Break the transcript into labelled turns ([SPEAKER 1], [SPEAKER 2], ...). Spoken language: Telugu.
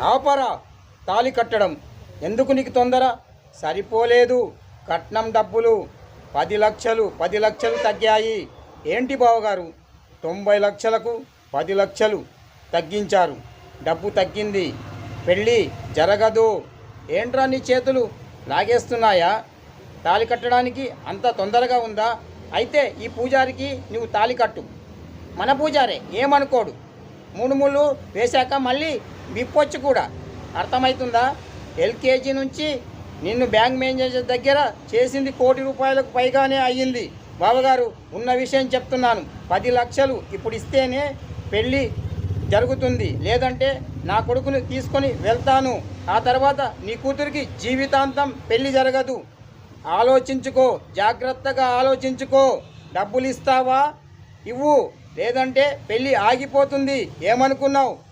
[SPEAKER 1] ఆపరా తాళి కట్టడం. ఎందుకు నీకు తొందర? సరిపోలేదు. కట్నం డబ్బులు. పది లక్షలు పది లక్షలు తగ్గాయి. ఏంటి బావగారు? తొంభై లక్షలకు పది లక్షలు తగ్గించారు. డబ్బు తగ్గింది. పెళ్ళి జరగదు. ఏంట్రా నీ చేతులు? లాగేస్తున్నాయా? తాళి కట్టడానికి అంత తొందరగా ఉందా? అయితే ఈ పూజారికి నువ్వు తాళి కట్టు. మన పూజారే ఏమనుకోడు. మూడు ముళ్ళు వేశాక మళ్ళీ విప్పొచ్చు కూడా. అర్థమవుతుందా ఎల్కేజీ నుంచి నిన్ను బ్యాంక్ మేనేజర్ దగ్గర చేసింది కోటి రూపాయలకు పైగానే అయ్యింది. బావగారు ఉన్న విషయం చెప్తున్నాను. పది లక్షలు ఇప్పుడు ఇస్తేనే పెళ్ళి జరుగుతుంది. లేదంటే నా కొడుకుని తీసుకొని వెళ్తాను. ఆ తర్వాత నీ కూతురికి జీవితాంతం పెళ్ళి జరగదు. ఆలోచించుకో. జాగ్రత్తగా ఆలోచించుకో. డబ్బులు ఇస్తావా ఇవ్వు. లేదంటే పెళ్ళి ఆగిపోతుంది. ఏమనుకున్నావు?